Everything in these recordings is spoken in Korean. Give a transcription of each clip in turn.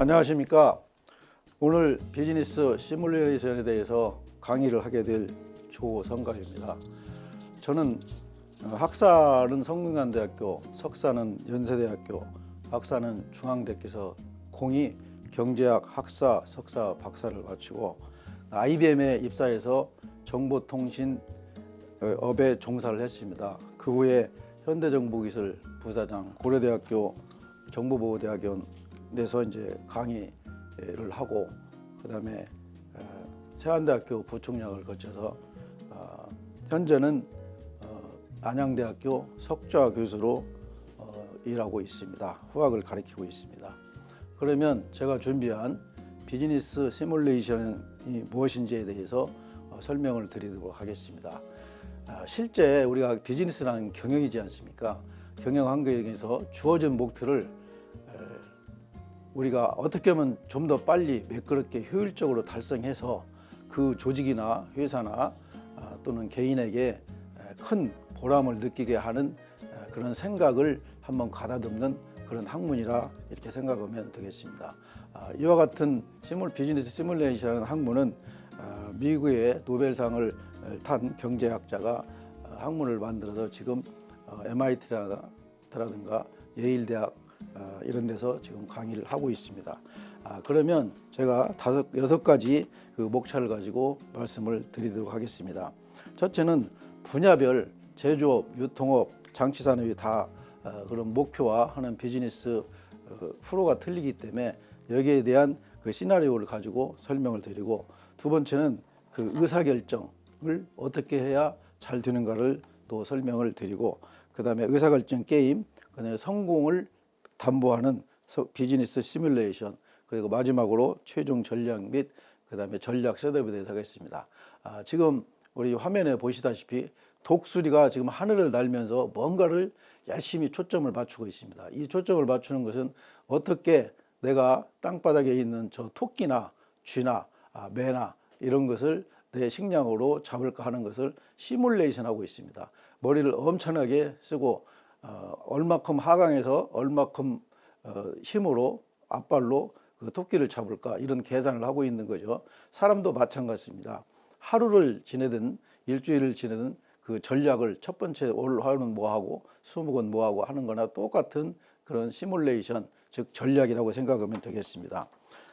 안녕하십니까. 오늘 비즈니스 시뮬레이션에 대해서 강의를 하게 될 조성가입니다. 저는 어, 학사는 성균관대학교, 석사는 연세대학교, 박사는 중앙대학교에서 공이 경제학 학사, 석사, 박사를 마치고 IBM에 입사해서 정보통신 어, 업에 종사를 했습니다. 그 후에 현대정보기술 부사장, 고려대학교 정보보호대학원 에서 이제 강의를 하고 그다음에 어, 세안대학교 부총장을 거쳐서 어, 현재는 어, 안양대학교 석좌 교수로 어, 일하고 있습니다. 후학을 가르치고 있습니다. 그러면 제가 준비한 비즈니스 시뮬레이션이 무엇인지에 대해서 어, 설명을 드리도록 하겠습니다. 아, 실제 우리가 비즈니스라는 경영이지 않습니까? 경영 환경에서 주어진 목표를 에, 우리가 어떻게 하면 좀 더 빨리 매끄럽게 효율적으로 달성해서 그 조직이나 회사나 아, 또는 개인에게 에, 큰 보람을 느끼게 하는 에, 그런 생각을 한번 가다듬는 그런 학문이라 이렇게 생각하면 되겠습니다. 아, 이와 같은 시뮬 비즈니스 시뮬레이션이라는 학문은 아, 미국의 노벨상을 탄 경제학자가 아, 학문을 만들어서 지금 MIT라든가 예일대학 아, 이런 데서 지금 강의를 하고 있습니다. 아, 그러면 제가 다섯 여섯 가지 그 목차를 가지고 말씀을 드리도록 하겠습니다. 첫째는 분야별 제조업, 유통업, 장치산업이 다 어, 그런 목표와 하는 비즈니스 어, 프로가 틀리기 때문에 여기에 대한 그 시나리오를 가지고 설명을 드리고 두 번째는 그 의사 결정을 어떻게 해야 잘 되는가를 또 설명을 드리고 그 다음에 의사 결정 게임 그 다음에 성공을 담보하는 서- 비즈니스 시뮬레이션 그리고 마지막으로 최종 전략 및 그다음에 전략 셋업에 대해서 하겠습니다. 아, 지금 우리 화면에 보시다시피 독수리가 지금 하늘을 날면서 뭔가를 열심히 초점을 맞추고 있습니다. 이 초점을 맞추는 것은 어떻게 내가 땅바닥에 있는 저 토끼나 쥐나 아, 매나 이런 것을 내 식량으로 잡을까 하는 것을 시뮬레이션 하고 있습니다. 머리를 엄청나게 쓰고 어, 얼마큼 하강해서 얼마큼 어, 힘으로 앞발로 그 토끼를 잡을까 이런 계산을 하고 있는 거죠. 사람도 마찬가지입니다. 하루를 지내든 일주일을 지내든 그 전략을 첫 번째 올 하루는 뭐 하고 수목은 뭐 하고 하는 거나 똑같은 그런 시뮬레이션 즉 전략이라고 생각하면 되겠습니다.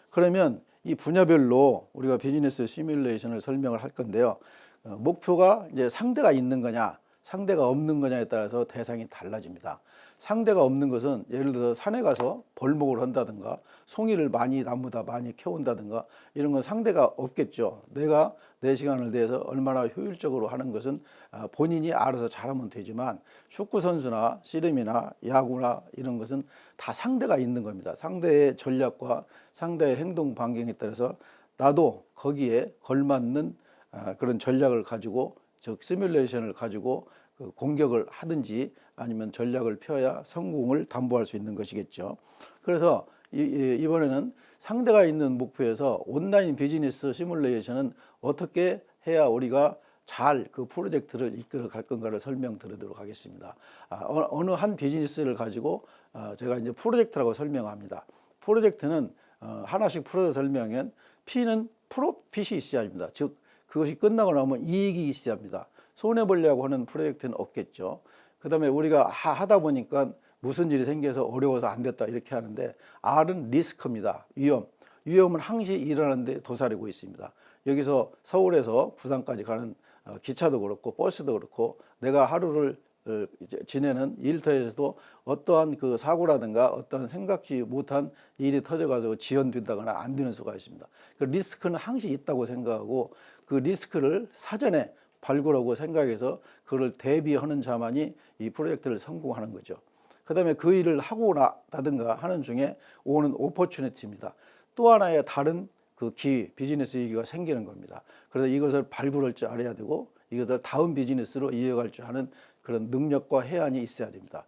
그러면 이 분야별로 우리가 비즈니스 시뮬레이션을 설명을 할 건데요. 어, 목표가 이제 상대가 있는 거냐, 상대가 없는 거냐에 따라서 대상이 달라집니다. 상대가 없는 것은 예를 들어 산에 가서 벌목을 한다든가 송이를 많이 나무다 많이 캐온다든가 이런 건 상대가 없겠죠. 내가 내 시간을 내서 얼마나 효율적으로 하는 것은 아, 본인이 알아서 잘하면 되지만 축구 선수나 씨름이나 야구나 이런 것은 다 상대가 있는 겁니다. 상대의 전략과 상대의 행동 반경에 따라서 나도 거기에 걸맞는 아, 그런 전략을 가지고 즉 시뮬레이션을 가지고 그 공격을 하든지 아니면 전략을 펴야 성공을 담보할 수 있는 것이겠죠. 그래서 이- 이- 이번에는 상대가 있는 목표에서 온라인 비즈니스 시뮬레이션은 어떻게 해야 우리가 잘 그 프로젝트를 이끌어 갈 건가를 설명드리도록 하겠습니다. 아, 어- 어느 한 비즈니스를 가지고 아, 제가 이제 프로젝트라고 설명합니다. 프로젝트는 어, 하나씩 풀어서 설명하면 P는 프로핏이 있어야 합니다. 즉 그것이 끝나고 나면 이익이 있어야 합니다. 손해 보려고 하는 프로젝트는 없겠죠. 그다음에 우리가 하- 하다 보니까 무슨 일이 생겨서 어려워서 안 됐다 이렇게 하는데 R은 리스크입니다. 위험. 위험은 항시 일어나는데 도사리고 있습니다. 여기서 서울에서 부산까지 가는 어, 기차도 그렇고 버스도 그렇고 내가 하루를 어, 지내는 일터에서도 어떠한 그 사고라든가 어떠한 생각지 못한 일이 터져가지고 지연된다거나 안 되는 수가 있습니다. 그 리스크는 항시 있다고 생각하고 그 리스크를 사전에 발굴하고 생각해서 그걸 대비하는 자만이 이 프로젝트를 성공하는 거죠. 그다음에 그 일을 하고 나든가 하는 중에 오는 오퍼튜니티입니다. 또 하나의 다른 그 기회, 비즈니스 위기가 생기는 겁니다. 그래서 이것을 발굴할 줄 알아야 되고 이것을 다음 비즈니스로 이어갈 줄 아는 그런 능력과 해안이 있어야 됩니다.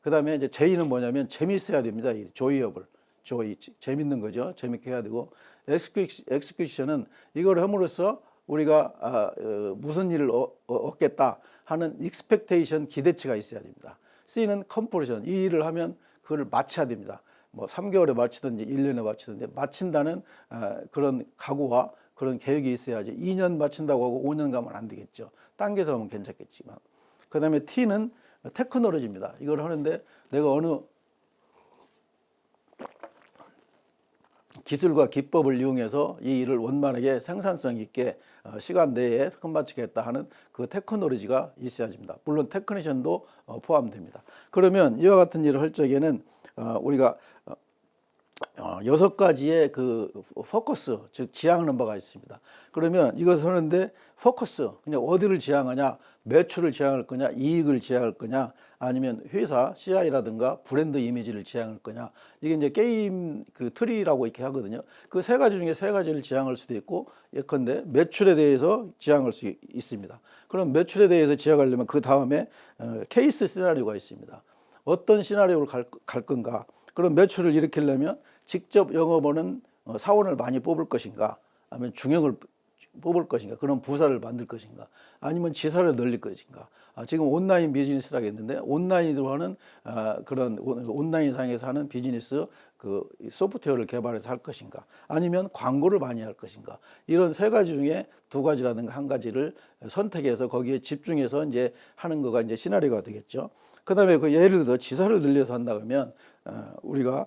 그다음에 이제 제의는 뭐냐면 재미있어야 됩니다. 이 조이업을 조이 재밌는 거죠. 재밌게 해야 되고 엑스큐션은 이걸 함으로써 우리가 아, 어, 무슨 일을 어, 어, 얻겠다 하는 익스펙테이션 기대치가 있어야 됩니다. C는 컴포리션 이 일을 하면 그걸 마쳐야 됩니다. 뭐 3개월에 마치든지 1년에 마치든지 마친다는 어, 그런 각오와 그런 계획이 있어야지 2년 마친다고 하고 5년 가면 안 되겠죠. 당겨서 하면 괜찮겠지만. 그 다음에 T는 테크놀로지입니다. 이걸 하는데 내가 어느 기술과 기법을 이용해서 이 일을 원만하게 생산성 있게 어, 시간 내에 끝마치겠다 하는 그 테크놀로지가 있어야 됩니다. 물론 테크니션도 어, 포함됩니다. 그러면 이와 같은 일을 할 적에는 어, 우리가 어, 어, 여섯 가지의 그 포커스, 즉 지향하는 바가 있습니다. 그러면 이것을 하는데 포커스, 그냥 어디를 지향하냐, 매출을 지향할 거냐, 이익을 지향할 거냐, 아니면 회사 CI라든가 브랜드 이미지를 지향할 거냐. 이게 이제 게임 그 트리라고 이렇게 하거든요. 그 세 가지 중에 세 가지를 지향할 수도 있고, 예컨대 매출에 대해서 지향할 수 있습니다. 그럼 매출에 대해서 지향하려면 그 다음에 어, 케이스 시나리오가 있습니다. 어떤 시나리오를 갈, 갈 건가? 그럼 매출을 일으키려면 직접 영업원은 어, 사원을 많이 뽑을 것인가? 아니면 중형을 뽑을 것인가? 그런 부사를 만들 것인가? 아니면 지사를 늘릴 것인가? 아, 지금 온라인 비즈니스라고 했는데 온라인으로 하는 아, 그런 온- 온라인상에서 하는 비즈니스 그 소프트웨어를 개발해서 할 것인가? 아니면 광고를 많이 할 것인가? 이런 세 가지 중에 두 가지라든가 한 가지를 선택해서 거기에 집중해서 이제 하는 거가 이제 시나리오가 되겠죠. 그다음에 그 예를 들어 지사를 늘려서 한다 그러면 어, 우리가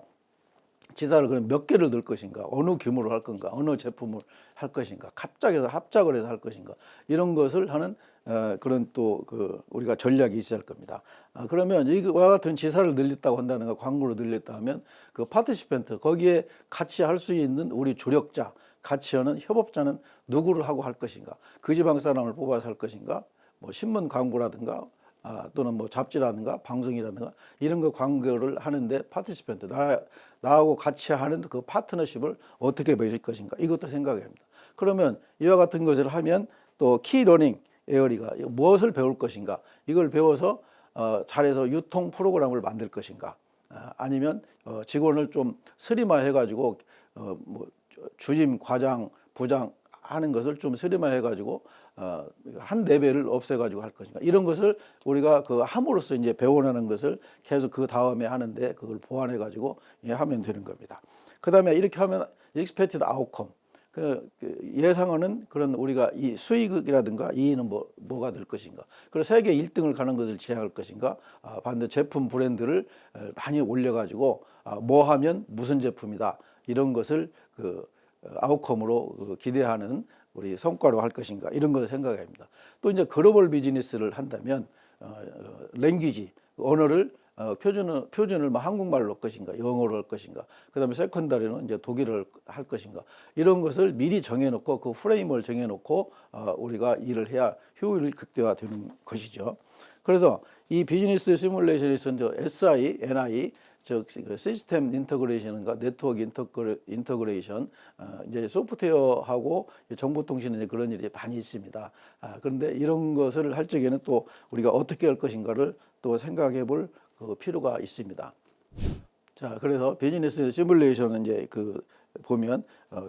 지사를 그럼 몇 개를 넣을 것인가, 어느 규모로 할 건가, 어느 제품을 할 것인가, 합작해서 합작을 해서 할 것인가? 이런 것을 하는 어, 그런 또 그 우리가 전략이 있어야 할 겁니다. 아, 그러면 이와 같은 지사를 늘렸다고 한다든가 광고를 늘렸다 하면 그 파티시펜트 거기에 같이 할 수 있는 우리 조력자, 같이 하는 협업자는 누구를 하고 할 것인가, 그 지방 사람을 뽑아서 할 것인가, 뭐 신문 광고라든가 아, 또는 뭐 잡지라든가 방송이라든가 이런 거 광고를 하는데 파티시펜트 나 나하고 같이 하는 그 파트너십을 어떻게 맺을 것인가 이것도 생각해야 합니다. 그러면 이와 같은 것을 하면 또 키러닝 에어리가 무엇을 배울 것인가 이걸 배워서 어, 잘해서 유통 프로그램을 만들 것인가 아, 아니면 어, 직원을 좀 스리마해 가지고 어, 뭐 주- 주임 과장 부장 하는 것을 좀 스리마해 가지고 어, 한 레벨을 없애 가지고 할 것인가 이런 것을 우리가 그 함으로써 이제 배워나는 것을 계속 그 다음에 하는데 그걸 보완해 가지고 예, 하면 되는 겁니다. 그 다음에 이렇게 하면 expected outcome 그, 그 예상하는 그런 우리가 이 수익이라든가 이익은 뭐, 뭐가 될 것인가. 그래서 세계 1등을 가는 것을 지향할 것인가. 아, 반대 제품 브랜드를 에, 많이 올려가지고 아, 뭐 하면 무슨 제품이다. 이런 것을 그 어, 아웃컴으로 그 기대하는 우리 성과로 할 것인가. 이런 것을 생각해야 합니다. 또 이제 글로벌 비즈니스를 한다면 어, 어, 랭귀지, 언어를 어, 표준을 표준을 뭐 한국말로 할 것인가, 영어로 할 것인가, 그다음에 세컨다리는 이제 독일어를 할 것인가 이런 것을 미리 정해놓고 그 프레임을 정해놓고 어, 우리가 일을 해야 효율이 극대화되는 것이죠. 그래서 이 비즈니스 시뮬레이션에서 SI, NI 즉 시스템 인터그레이션과 네트워크 인터그레, 인터그레 이션 어, 이제 소프트웨어하고 정보통신은 그런 일이 많이 있습니다. 아, 그런데 이런 것을 할 적에는 또 우리가 어떻게 할 것인가를 또 생각해 볼 그 필요가 있습니다. 자, 그래서 비즈니스 시뮬레이션은 이제 그 보면 어,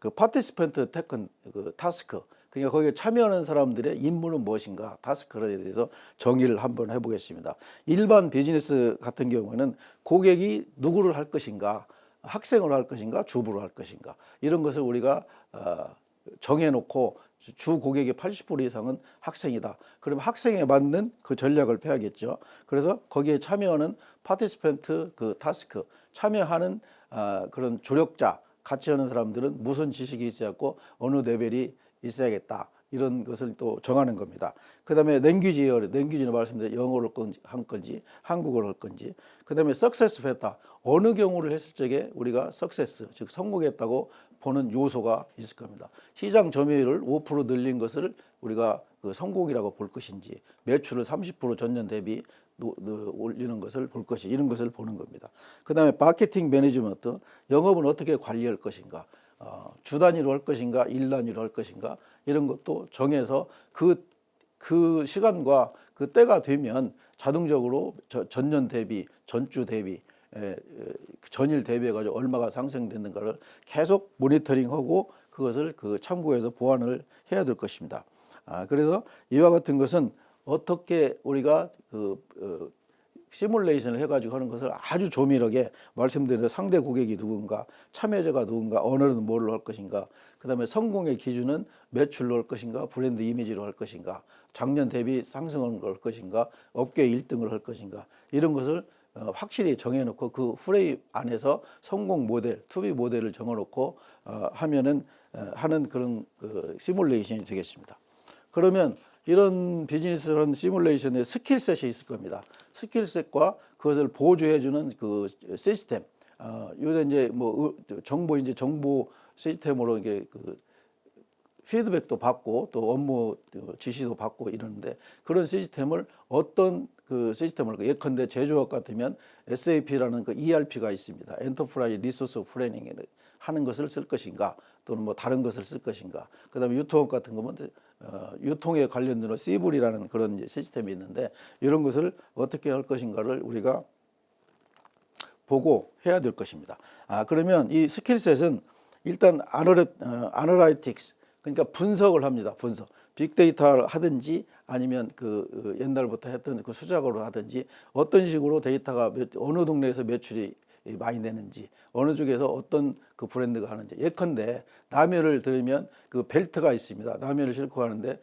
그 파티시펜트 테큰 그 타스크 그러니까 거기에 참여하는 사람들의 임무는 무엇인가 타스크에 대해서 정의를 한번 해보겠습니다. 일반 비즈니스 같은 경우는 고객이 누구를 할 것인가 학생으로 할 것인가 주부로 할 것인가 이런 것을 우리가 어, 정해놓고 주 고객의 80% 이상은 학생이다. 그러면 학생에 맞는 그 전략을 펴야겠죠. 그래서 거기에 참여하는 파티시펜트 그 타스크 참여하는 아, 그런 조력자 같이 하는 사람들은 무슨 지식이 있어야고 어느 레벨이 있어야겠다. 이런 것을 또 정하는 겁니다. 그 다음에 랭귀지 열, 랭귀지는 말씀드린 영어를 할 건지, 한 건지, 한국어를 할 건지. 그 다음에 석세스 했다. 어느 경우를 했을 적에 우리가 석세스, 즉 성공했다고 보는 요소가 있을 겁니다. 시장 점유율을 5% 늘린 것을 우리가 그 성공이라고 볼 것인지, 매출을 30% 전년 대비 올리는 것을 볼 것이 이런 것을 보는 겁니다. 그 다음에 마케팅 매니지먼트, 영업은 어떻게 관리할 것인가. 어, 주 단위로 할 것인가, 일 단위로 할 것인가 이런 것도 정해서 그, 그 시간과 그 때가 되면 자동적으로 저- 전년 대비, 전주 대비, 에, 에, 그 전일 대비해 가지고 얼마가 상승됐는가를 계속 모니터링하고 그것을 그 참고해서 보완을 해야 될 것입니다. 아, 그래서 이와 같은 것은 어떻게 우리가 그 어, 시뮬레이션을 해가지고 하는 것을 아주 조밀하게 말씀드린 상대 고객이 누군가, 참여자가 누군가, 언어는 뭘로 할 것인가, 그 다음에 성공의 기준은 매출로 할 것인가, 브랜드 이미지로 할 것인가, 작년 대비 상승을 할 것인가, 업계 1등을 할 것인가 이런 것을 어, 확실히 정해놓고 그 프레임 안에서 성공 모델, 투비 모델을 정해놓고 어, 하면은 어, 하는 그런 그 시뮬레이션이 되겠습니다. 그러면 이런 비즈니스런 시뮬레이션에 스킬셋이 있을 겁니다. 스킬셋과 그것을 보조해주는 그 시스템. 어, 요새 이제 뭐 의- 정보 이제 정보 시스템으로 이게 그 피드백도 받고 또 업무 그 지시도 받고 이러는데 그런 시스템을 어떤 그 시스템을 그 예컨대 제조업 같으면 SAP라는 그 ERP가 있습니다. 엔터프라이즈 리소스 플래닝을 하는 것을 쓸 것인가 또는 뭐 다른 것을 쓸 것인가. 그다음에 유통업 같은 거면 어, 유통에 관련된 시블이라는 그런 시스템이 있는데 이런 것을 어떻게 할 것인가를 우리가 보고 해야 될 것입니다. 아 그러면 이 스킬셋은 일단 아널 어, 아널라이틱스 그러니까 분석을 합니다. 분석. 빅데이터를 하든지 아니면 그 어, 옛날부터 했던 그 수작으로 하든지 어떤 식으로 데이터가 몇, 어느 동네에서 매출이 많이 되는지 어느 쪽에서 어떤 그 브랜드가 하는지 예컨대 라면을 들으면 그 벨트가 있습니다. 라면을 싣고 가는데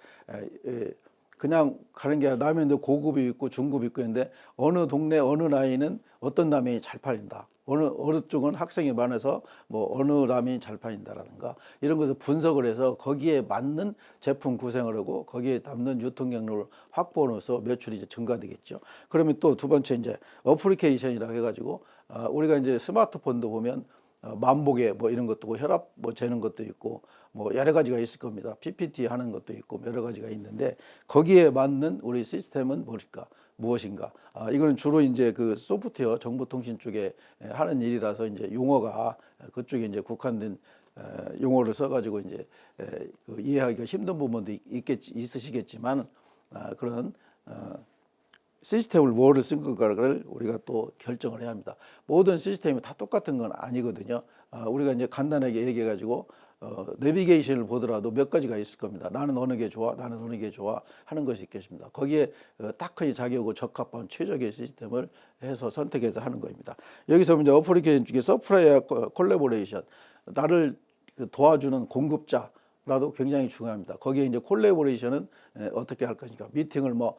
그냥 가는 게 아니라 라면도 고급이 있고 중급이 있고 있는데 어느 동네 어느 라인은 어떤 라면이 잘 팔린다. 어느 어느 쪽은 학생이 많아서 뭐 어느 라면이 잘 팔린다라든가 이런 것을 분석을 해서 거기에 맞는 제품 구성을 하고 거기에 담는 유통 경로를 확보해서 매출이 이제 증가되겠죠. 그러면 또 두 번째 이제 어플리케이션이라고 해가지고 아, 우리가 이제 스마트폰도 보면 어, 만보계 뭐 이런 것도 있고 혈압 뭐 재는 것도 있고 뭐 여러 가지가 있을 겁니다. PPT 하는 것도 있고 여러 가지가 있는데 거기에 맞는 우리 시스템은 뭘까? 무엇인가? 아, 이거는 주로 이제 그 소프트웨어 정보통신 쪽에 하는 일이라서 이제 용어가 그쪽에 이제 국한된 에, 용어를 써가지고 이제 에, 그 이해하기가 힘든 부분도 있- 있겠지 있으시겠지만 아, 그런 어, 시스템을 뭐를 쓴 건가를 우리가 또 결정을 해야 합니다. 모든 시스템이 다 똑같은 건 아니거든요. 아, 우리가 이제 간단하게 얘기해 가지고 어, 내비게이션을 보더라도 몇 가지가 있을 겁니다. 나는 어느 게 좋아, 나는 어느 게 좋아 하는 것이 있겠습니다. 거기에 어, 딱하니 자기하고 적합한 최적의 시스템을 해서 선택해서 하는 겁니다. 여기서 이제 어플리케이션 중에 서프라이어 콜라보레이션 나를 그 도와주는 공급자 라도 굉장히 중요합니다. 거기에 이제 콜라보레이션은 에, 어떻게 할 것인가? 미팅을 뭐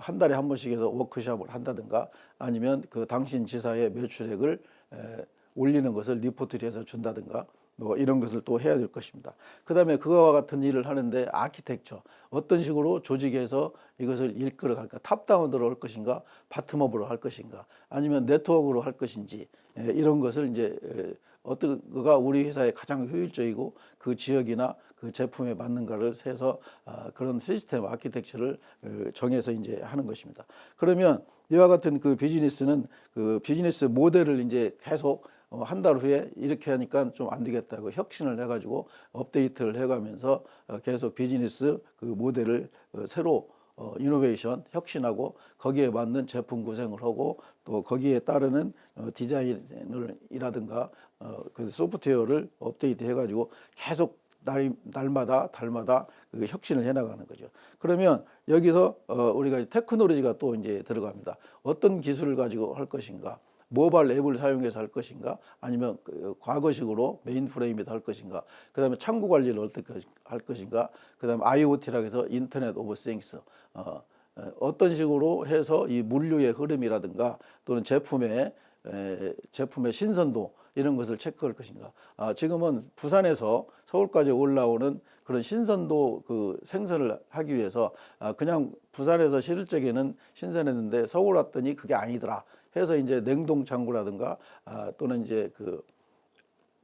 한 달에 한 번씩 해서 워크숍을 한다든가 아니면 그 당신 지사의 매출액을 에, 올리는 것을 리포트를 해서 준다든가 뭐 이런 것을 또 해야 될 것입니다. 그다음에 그와 같은 일을 하는데 아키텍처 어떤 식으로 조직에서 이것을 이끌어 갈까? 탑다운으로 할 것인가? 바텀업으로 할 것인가? 아니면 네트워크로 할 것인지 에, 이런 것을 이제 에, 어떤 거가 우리 회사에 가장 효율적이고 그 지역이나 그 제품에 맞는가를 세서 아, 그런 시스템 아키텍처를 어, 정해서 이제 하는 것입니다. 그러면 이와 같은 그 비즈니스는 그 비즈니스 모델을 이제 계속 어, 한달 후에 이렇게 하니까 좀 안 되겠다고 혁신을 해가지고 업데이트를 해가면서 어, 계속 비즈니스 그 모델을 어, 새로 어, 이노베이션 혁신하고 거기에 맞는 제품 구성을 하고 또 거기에 따르는 어, 디자인을 이라든가 어, 그 소프트웨어를 업데이트 해가지고 계속 날, 날마다 달마다 그 혁신을 해나가는 거죠. 그러면 여기서 어, 우리가 테크놀로지가 또 이제 들어갑니다. 어떤 기술을 가지고 할 것인가? 모바일 앱을 사용해서 할 것인가? 아니면 그 과거식으로 메인프레임에서 할 것인가? 그 다음에 창구 관리를 어떻게 할 것인가? 그 다음에 IoT라고 해서 인터넷 오브 싱스 어, 어, 어떤 식으로 해서 이 물류의 흐름이라든가 또는 제품의 에, 제품의 신선도 이런 것을 체크할 것인가. 아, 지금은 부산에서 서울까지 올라오는 그런 신선도 그 생산을 하기 위해서 아, 그냥 부산에서 실을 적에는 신선했는데 서울 왔더니 그게 아니더라. 해서 이제 냉동 창고라든가 아, 또는 이제 그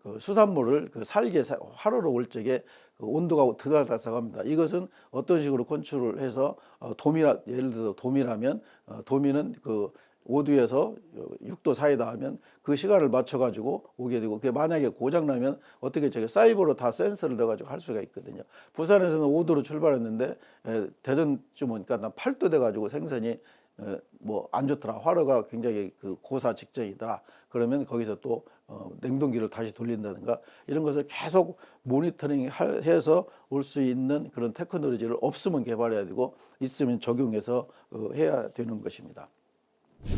그 수산물을 그 살게 사- 화로로 올 적에 그 온도가 들어가서 이것은 어떤 식으로 컨트롤을 해서 어, 도미라 예를 들어서 도미라면 어, 도미는 그 5도에서 6도 사이다 하면 그 시간을 맞춰 가지고 오게 되고 그게 만약에 고장 나면 어떻게 저게 사이버로 다 센서를 넣어 가지고 할 수가 있거든요. 부산에서는 5도로 출발했는데 에, 대전쯤 오니까 난 8도 돼 가지고 생선이 뭐 안 좋더라. 화로가 굉장히 그 고사 직전이더라. 그러면 거기서 또 어, 냉동기를 다시 돌린다든가 이런 것을 계속 모니터링 할- 해서 올 수 있는 그런 테크놀로지를 없으면 개발해야 되고 있으면 적용해서 어, 해야 되는 것입니다.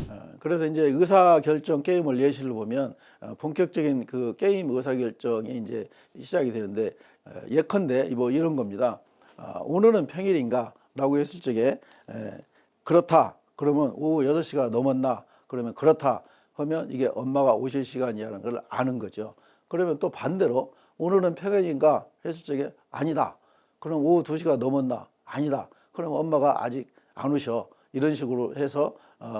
어, 그래서 이제 의사 결정 게임을 예시를 보면 어, 본격적인 그 게임 의사 결정이 이제 시작이 되는데 어, 예컨대 뭐 이런 겁니다. 아, 오늘은 평일인가라고 했을 적에 에, 그렇다. 그러면 오후 6시가 넘었나? 그러면 그렇다. 하면 이게 엄마가 오실 시간이라는 걸 아는 거죠. 그러면 또 반대로 오늘은 평일인가 했을 적에 아니다. 그럼 오후 2시가 넘었나? 아니다. 그럼 엄마가 아직 안 오셔. 이런 식으로 해서 어,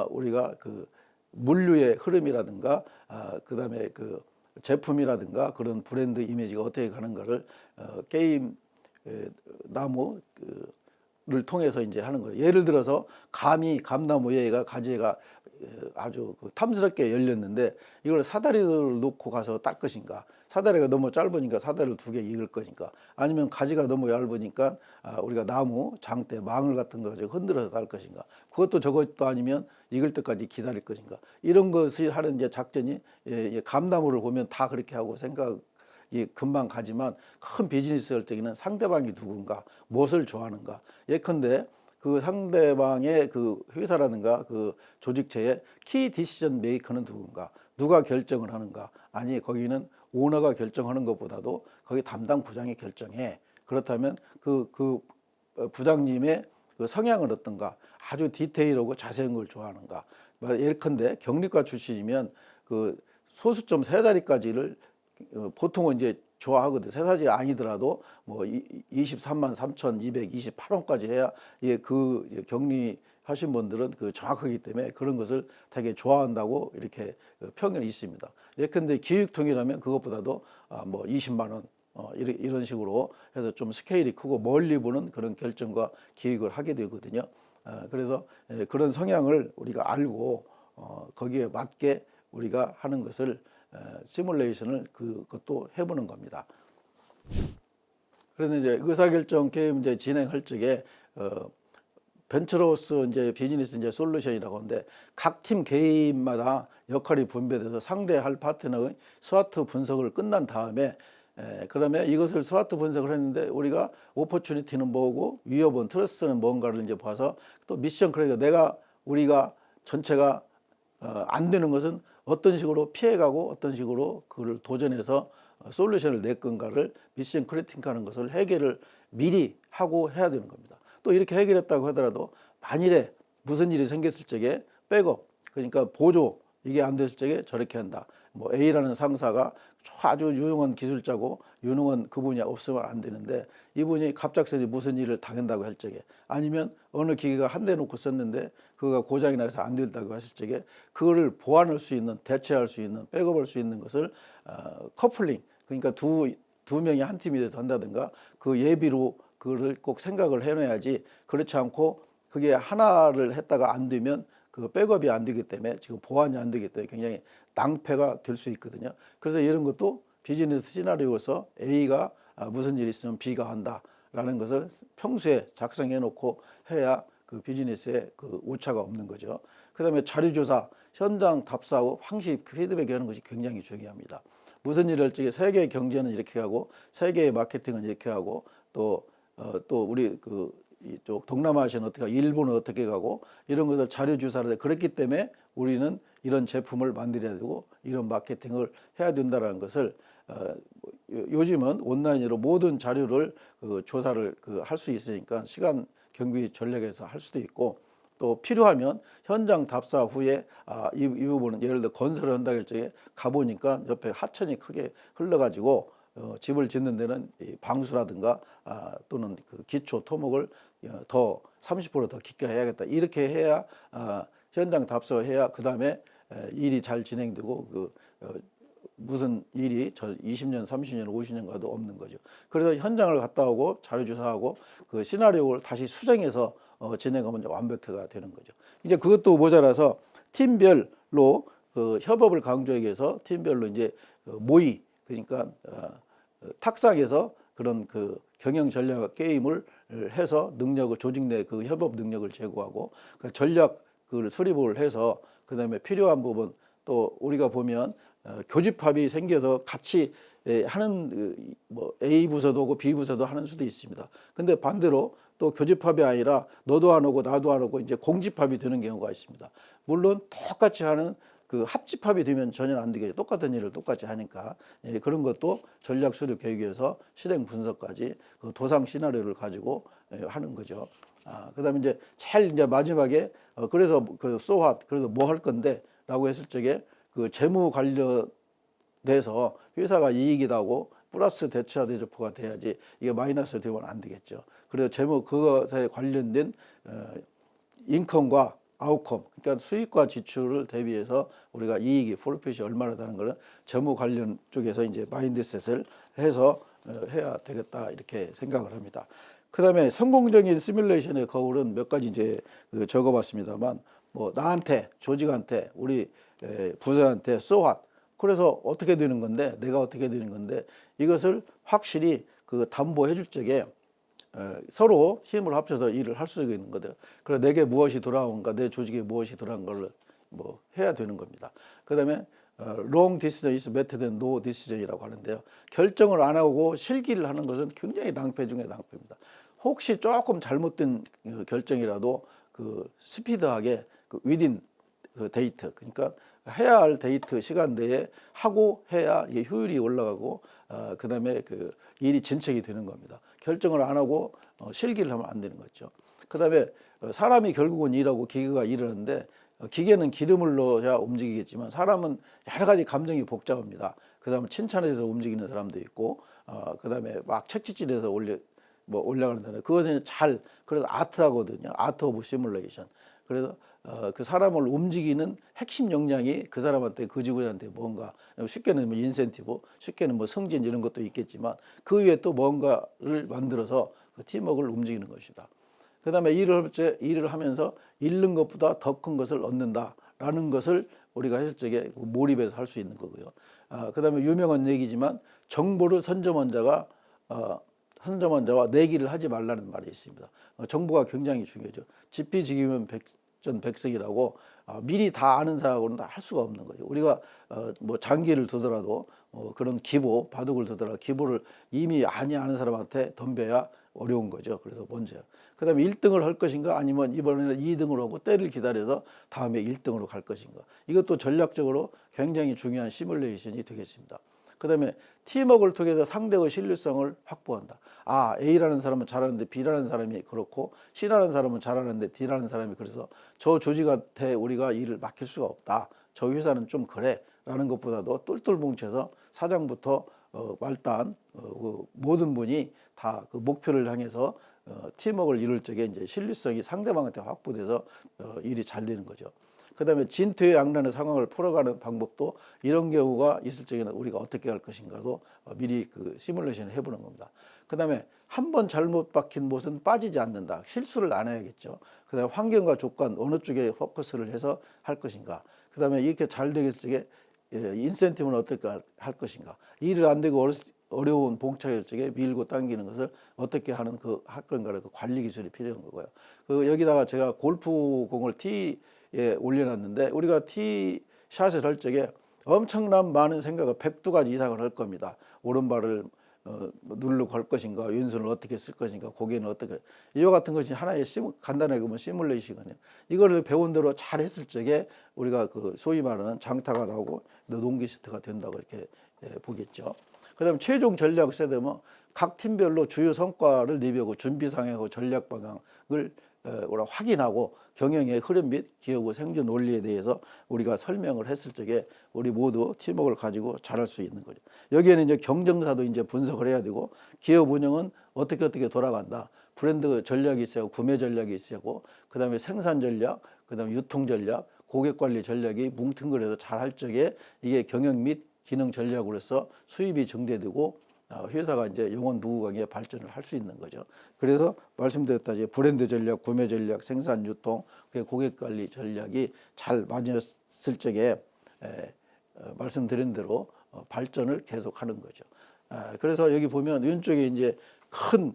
우리가 그 물류의 흐름이라든가 어, 그다음에 그 제품이라든가 그런 브랜드 이미지가 어떻게 가는가를 어, 게임 에, 나무 그, 를 통해서 이제 하는 거예요. 예를 들어서 감이 감나무 예가 가지가 에, 아주 그 탐스럽게 열렸는데 이걸 사다리를 놓고 가서 닦 것인가? 사다리가 너무 짧으니까 사다리를 두개 익을 것인가? 아니면 가지가 너무 얇으니까 아, 우리가 나무 장대 망을 같은 거 가지고 흔들어서 딸 것인가? 그것도 저것도 아니면 익을 때까지 기다릴 것인가? 이런 것이 하는 이제 작전이 예, 예, 감나무를 보면 다 그렇게 하고 생각. 이 금방 가지만 큰 비즈니스 할 때는 상대방이 누군가 무엇을 좋아하는가 예컨대 그 상대방의 그 회사라든가 그 조직체의 키 디시전 메이커는 누군가 누가 결정을 하는가 아니 거기는 오너가 결정하는 것보다도 거기 담당 부장이 결정해. 그렇다면 그 그 부장님의 그 성향은 어떤가? 아주 디테일하고 자세한 걸 좋아하는가? 뭐 예컨대 경리과 출신이면 그 소수점 세 자리까지를 어, 보통은 이제 좋아하거든. 세 사지 아니더라도 뭐 이- 23만 3,228원까지 해야 예, 그 격리 하신 분들은 그 정확하기 때문에 그런 것을 되게 좋아한다고 이렇게 그 평이 있습니다. 예컨대 기육통이라면 그것보다도 아, 뭐 20만 원 어, 이런, 식으로 해서 좀 스케일이 크고 멀리 보는 그런 결정과 기획을 하게 되거든요. 아, 그래서 예, 그런 성향을 우리가 알고 어, 거기에 맞게 우리가 하는 것을 에, 시뮬레이션을 그것도 해보는 겁니다. 그래서 이제 의사결정 게임 이제 진행할 적에 어, 벤처로스 이제 비즈니스 이제 솔루션이라고 하는데 각 팀 개인마다 역할이 분배돼서 상대할 파트너의 스와트 분석을 끝난 다음에 에, 그다음에 이것을 스와트 분석을 했는데 우리가 오퍼추니티는 뭐고 위협은 트러스트는 뭔가를 이제 봐서 또 미션 그러니까 내가 우리가 전체가 어, 안 되는 것은 어떤 식으로 피해가고 어떤 식으로 그를 도전해서 어, 솔루션을 낼 건가를 미션 크리팅하는 것을 해결을 미리 하고 해야 되는 겁니다. 또 이렇게 해결했다고 하더라도 만일에 무슨 일이 생겼을 적에 백업 그러니까 보조 이게 안 됐을 적에 저렇게 한다. 뭐 A라는 상사가 아주 유능한 기술자고 유능한 그분이 없으면 안 되는데 이분이 갑작스레 무슨 일을 당한다고 할 적에 아니면 어느 기계가 한 대 놓고 썼는데 그거가 고장이 나서 안 된다고 했을 적에 그거를 보완할 수 있는 대체할 수 있는 백업할 수 있는 것을 어, 커플링 그러니까 두 두 명이 한 팀이 돼서 한다든가 그 예비로 그거를 꼭 생각을 해놔야지 그렇지 않고 그게 하나를 했다가 안 되면 그 백업이 안 되기 때문에 지금 보완이 안 되기 때문에 굉장히 낭패가 될 수 있거든요. 그래서 이런 것도 비즈니스 시나리오에서 A가 아, 무슨 일이 있으면 B가 한다라는 것을 평소에 작성해 놓고 해야 그 비즈니스에 그 오차가 없는 거죠. 그다음에 자료조사, 현장 답사하고 항시 피드백 하는 것이 굉장히 중요합니다. 무슨 일을 할 적에 세계 경제는 이렇게 하고 세계의 마케팅은 이렇게 하고 또 어, 또 우리 그 이쪽 동남아시아는 어떻게 하고 일본은 어떻게 가고 이런 것을 자료 조사를 해. 그렇기 때문에 우리는 이런 제품을 만들어야 되고 이런 마케팅을 해야 된다라는 것을 어, 요- 요즘은 온라인으로 모든 자료를 그 조사를 그 할 수 있으니까 시간 경비 전략에서 할 수도 있고 또 필요하면 현장 답사 후에 아, 이, 이 부분은 예를 들어 건설을 한다 할 적에 가보니까 옆에 하천이 크게 흘러가지고 어, 집을 짓는 데는 이 방수라든가 아, 또는 그 기초 토목을 어, 더 30%더 깊게 해야겠다. 이렇게 해야 아, 현장 답사해야 그 다음에 일이 잘 진행되고 그 어, 무슨 일이 저 20년, 30년, 50년 가도 없는 거죠. 그래서 현장을 갔다 오고 자료 조사하고 그 시나리오를 다시 수정해서 어, 진행하면 완벽해가 되는 거죠. 이제 그것도 모자라서 팀별로 그 협업을 강조하기 위해서 팀별로 이제 그 모의 그러니까 어, 어, 탁상에서 그런 그 경영 전략 게임을 해서 능력을 조직 내 그 협업 능력을 제고하고 그 전략 그 수립을 해서 그다음에 필요한 부분 또 우리가 보면 어, 교집합이 생겨서 같이 에, 하는 그, 뭐 A 부서도 오고 B 부서도 하는 수도 있습니다. 근데 반대로 또 교집합이 아니라 너도 안 오고 나도 안 오고 이제 공집합이 되는 경우가 있습니다. 물론 똑같이 하는 그 합집합이 되면 전혀 안 되겠죠. 똑같은 일을 똑같이 하니까 예, 그런 것도 전략 수립 계획에서 실행 분석까지 그 도상 시나리오를 가지고 예, 하는 거죠. 아, 그다음에 이제 제일 이제 마지막에 어, 그래서 그 소화 그래서 뭐 할 건데라고 했을 적에 그 재무 관련돼서 회사가 이익이 나고 플러스 대차 대조포가 돼야지 이게 마이너스 되면 안 되겠죠. 그래서 재무 그것에 관련된 어, 인컴과 아웃컴 그러니까 수익과 지출을 대비해서 우리가 이익이 프로핏이 얼마나 되는 거는 재무 관련 쪽에서 이제 마인드셋을 해서 어, 해야 되겠다 이렇게 생각을 합니다. 그다음에 성공적인 시뮬레이션의 거울은 몇 가지 이제 그 적어봤습니다만 뭐 나한테 조직한테 우리 에, 부서한테 소환 그래서 어떻게 되는 건데 내가 어떻게 되는 건데 이것을 확실히 그 담보해 줄 적에 에, 서로 힘을 합쳐서 일을 할 수 있는 거죠. 그래서 내게 무엇이 돌아온가, 내 조직에 무엇이 돌아온 걸뭐 해야 되는 겁니다. 그다음에 어, long better than no decision이라고 하는데요. 결정을 안 하고 실기를 하는 것은 굉장히 낭패 중의 낭패입니다. 혹시 조금 잘못된 그 결정이라도 그 스피드하게 그 within 그 데이트 그러니까 해야 할 데이트 시간 내에 하고 해야 이게 효율이 올라가고 어, 그다음에 그 일이 진척이 되는 겁니다. 결정을 안 하고 어, 실기를 하면 안 되는 거죠. 그다음에 어, 사람이 결국은 일하고 기계가 일하는데 어, 기계는 기름을 넣어야 움직이겠지만 사람은 여러 가지 감정이 복잡합니다. 그다음에 칭찬해서 움직이는 사람도 있고 어, 그다음에 막 책짓질해서 올려 뭐 올라가는데 그것은 잘 그래서 아트라거든요. 아트 오브 시뮬레이션. 그래서 어, 그 사람을 움직이는 핵심 역량이 그 사람한테 그 직원한테 뭔가 쉽게는 뭐 인센티브, 쉽게는 뭐 승진 이런 것도 있겠지만 그 위에 또 뭔가를 만들어서 그 팀워크를 움직이는 것이다. 그다음에 일을 일을 하면서 잃는 것보다 더 큰 것을 얻는다라는 것을 우리가 했을 적에 몰입해서 할 수 있는 거고요. 아, 그다음에 유명한 얘기지만 정보를 선점한 자가 어, 선점한 자와 내기를 하지 말라는 말이 있습니다. 어, 정보가 굉장히 중요하죠. 지피지기면 백 전 백석이라고 어, 미리 다 아는 사람하고는 다 할 수가 없는 거죠. 우리가 어, 뭐 장기를 두더라도 어, 그런 기보, 바둑을 두더라도 기보를 이미 아니 아는 사람한테 덤벼야 어려운 거죠. 그래서 먼저. 그다음에 1등을 할 것인가 아니면 이번에는 2등을 하고 때를 기다려서 다음에 1등으로 갈 것인가. 이것도 전략적으로 굉장히 중요한 시뮬레이션이 되겠습니다. 그 다음에 팀워크를 통해서 상대의 신뢰성을 확보한다. 아 A라는 사람은 잘하는데 B라는 사람이 그렇고 C라는 사람은 잘하는데 D라는 사람이 그래서 저 조직한테 우리가 일을 맡길 수가 없다. 저 회사는 좀 그래 라는 것보다도 똘똘 뭉쳐서 사장부터 어, 말단 어, 그 모든 분이 다 그 목표를 향해서 어, 팀워크를 이룰 적에 이제 신뢰성이 상대방한테 확보돼서 어, 일이 잘 되는 거죠. 그다음에 진퇴 양난의 상황을 풀어가는 방법도 이런 경우가 있을 적에는 우리가 어떻게 할 것인가도 어, 미리 그 시뮬레이션을 해보는 겁니다. 그다음에 한 번 잘못 박힌 못은 빠지지 않는다. 실수를 안 해야겠죠. 그다음에 환경과 조건 어느 쪽에 포커스를 해서 할 것인가. 그다음에 이렇게 잘 되겠을 적에 예, 인센티브는 어떻게 할 것인가. 일을 안 되고 어려, 어려운 봉착일 적에 밀고 당기는 것을 어떻게 하는 그할 건가를 그 관리 기술이 필요한 거고요. 그 여기다가 제가 골프공을 티 에 올려놨는데 우리가 티 샷을 할 적에 엄청난 많은 생각을 102가지 이상을 할 겁니다. 오른발을 어, 누르고 갈 것인가, 왼손을 어떻게 쓸 것인가, 고개는 어떻게 이와 같은 것이 하나의 시뮬, 간단하게 보면 시뮬레이션이거든요. 이거를 배운 대로 잘 했을 적에 우리가 그 소위 말하는 장타가 나오고 노동기시트가 된다고 이렇게 예, 보겠죠. 그 다음 최종 전략 세대면 각 팀별로 주요 성과를 리뷰하고 준비 상황하고 전략 방향을 어, 우리가 확인하고 경영의 흐름 및 기업의 생존 원리에 대해서 우리가 설명을 했을 적에 우리 모두 팀워크를 가지고 잘할 수 있는 거죠. 여기에는 이제 경쟁사도 이제 분석을 해야 되고 기업 운영은 어떻게 어떻게 돌아간다. 브랜드 전략이 있어야 구매 전략이 있어야고 그다음에 생산 전략, 그다음에 유통 전략, 고객 관리 전략이 뭉뚱그려서 잘할 적에 이게 경영 및 기능 전략으로서 수입이 증대되고 어, 회사가 이제 영원 무궁하게 발전을 할 수 있는 거죠. 그래서 말씀드렸다시피 브랜드 전략, 구매 전략, 생산 유통, 고객 관리 전략이 잘 맞았을 적에 에, 어, 말씀드린 대로 어, 발전을 계속하는 거죠. 아, 그래서 여기 보면 왼쪽에 이제 큰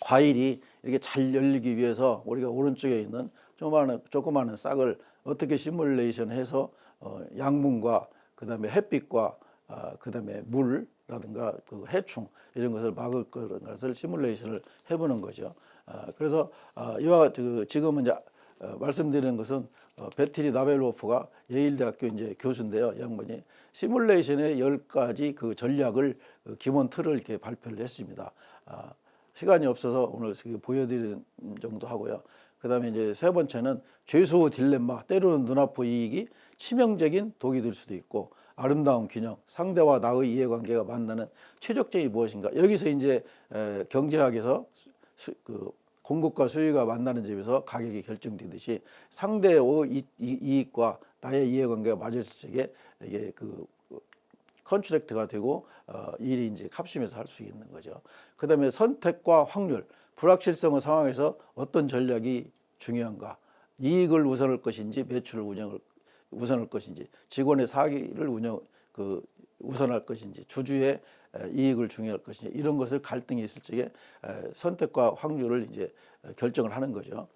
과일이 이렇게 잘 열리기 위해서 우리가 오른쪽에 있는 조그마한 조그마한 싹을 어떻게 시뮬레이션 해서 어, 양분과 그 다음에 햇빛과 아, 그다음에 물 라든가 그 해충 이런 것을 막을 그런 것을 시뮬레이션을 해보는 거죠. 아, 그래서 아, 이와 그 지금은 이제 어, 말씀드리는 것은 어, 베트리 나벨로프가 예일대학교 이제 교수인데요. 이 양반이 시뮬레이션의 열 가지 그 전략을 어, 기본 틀을 이렇게 발표를 했습니다. 아, 시간이 없어서 오늘 그 보여드리는 정도 하고요. 그다음에 이제 세 번째는 죄수 딜레마 때로는 눈앞의 이익이 치명적인 독이 될 수도 있고 아름다운 균형 상대와 나의 이해관계가 만나는 최적점이 무엇인가 여기서 이제 에, 경제학에서 수, 수- 그 공급과 수요가 만나는 점에서 가격이 결정되듯이 상대의 이, 이, 이익과 나의 이해관계가 맞았을 적에 이게 그 컨트랙트가 되고 어, 일이 이제 값심에서 할 수 있는 거죠. 그 다음에 선택과 확률, 불확실성의 상황에서 어떤 전략이 중요한가? 이익을 우선할 것인지 매출을 운영을 우선할 것인지 직원의 사기를 운영 그 우선할 것인지 주주의 에, 이익을 중요할 것인지 이런 것을 갈등이 있을 적에 에, 선택과 확률을 이제 에, 결정을 하는 거죠.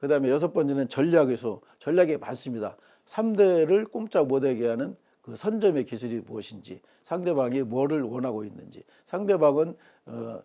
그다음에 여섯 번째는 전략에서 전략이 많습니다. 삼대를 꼼짝 못하게 하는 그 선점의 기술이 무엇인지 상대방이 뭐를 원하고 있는지 상대방은 어,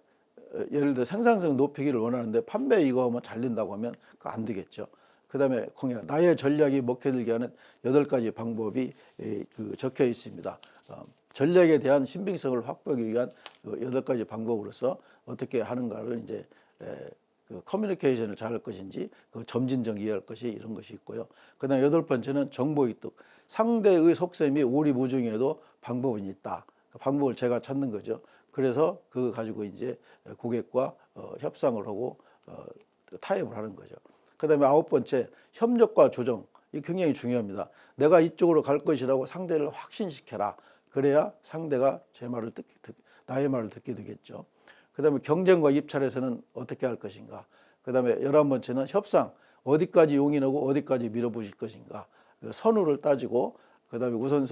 어, 예를 들어 생산성 높이기를 원하는데 판매 이거 하면 잘 된다고 하면 그거 안 되겠죠. 그 다음에 공약 나의 전략이 먹혀들게 하는 여덟 가지 방법이 에, 그 적혀 있습니다. 어, 전략에 대한 신빙성을 확보하기 위한 그 여덟 가지 방법으로서 어떻게 하는가를 이제 에, 그 커뮤니케이션을 잘 할 것인지 그 점진적 이해할 것이 이런 것이 있고요. 그다음 여덟 번째는 정보 이득. 상대의 속셈이 오리무중에도 방법은 있다. 그 방법을 제가 찾는 거죠. 그래서 그거 가지고 이제 고객과 어, 협상을 하고 어, 타협을 하는 거죠. 그다음에 아홉 번째 협력과 조정. 이 굉장히 중요합니다. 내가 이쪽으로 갈 것이라고 상대를 확신시켜라. 그래야 상대가 제 말을 듣, 듣 나의 말을 듣게 되겠죠. 그다음에 경쟁과 입찰에서는 어떻게 할 것인가. 그다음에 열한 번째는 협상. 어디까지 용인하고 어디까지 밀어붙일 것인가. 그 선후를 따지고 그다음에 우선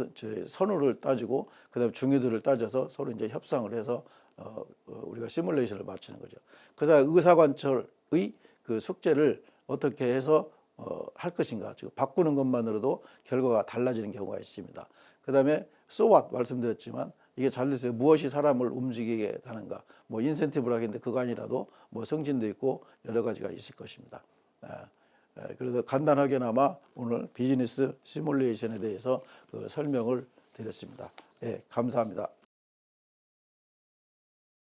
선후를 따지고 그다음에 중요도를 따져서 서로 이제 협상을 해서 어, 어, 우리가 시뮬레이션을 맞추는 거죠. 그래서 의사관철의 그 숙제를 어떻게 해서 어, 할 것인가. 지금 바꾸는 것만으로도 결과가 달라지는 경우가 있습니다. 그 다음에 so what 말씀드렸지만 이게 잘 됐어요. 무엇이 사람을 움직이게 하는가. 뭐 인센티브라 하겠는데 그거 아니라도 뭐 성진도 있고 여러 가지가 있을 것입니다. 아, 예, 그래서 간단하게나마 오늘 비즈니스 시뮬레이션에 대해서 그 설명을 드렸습니다. 예, 감사합니다.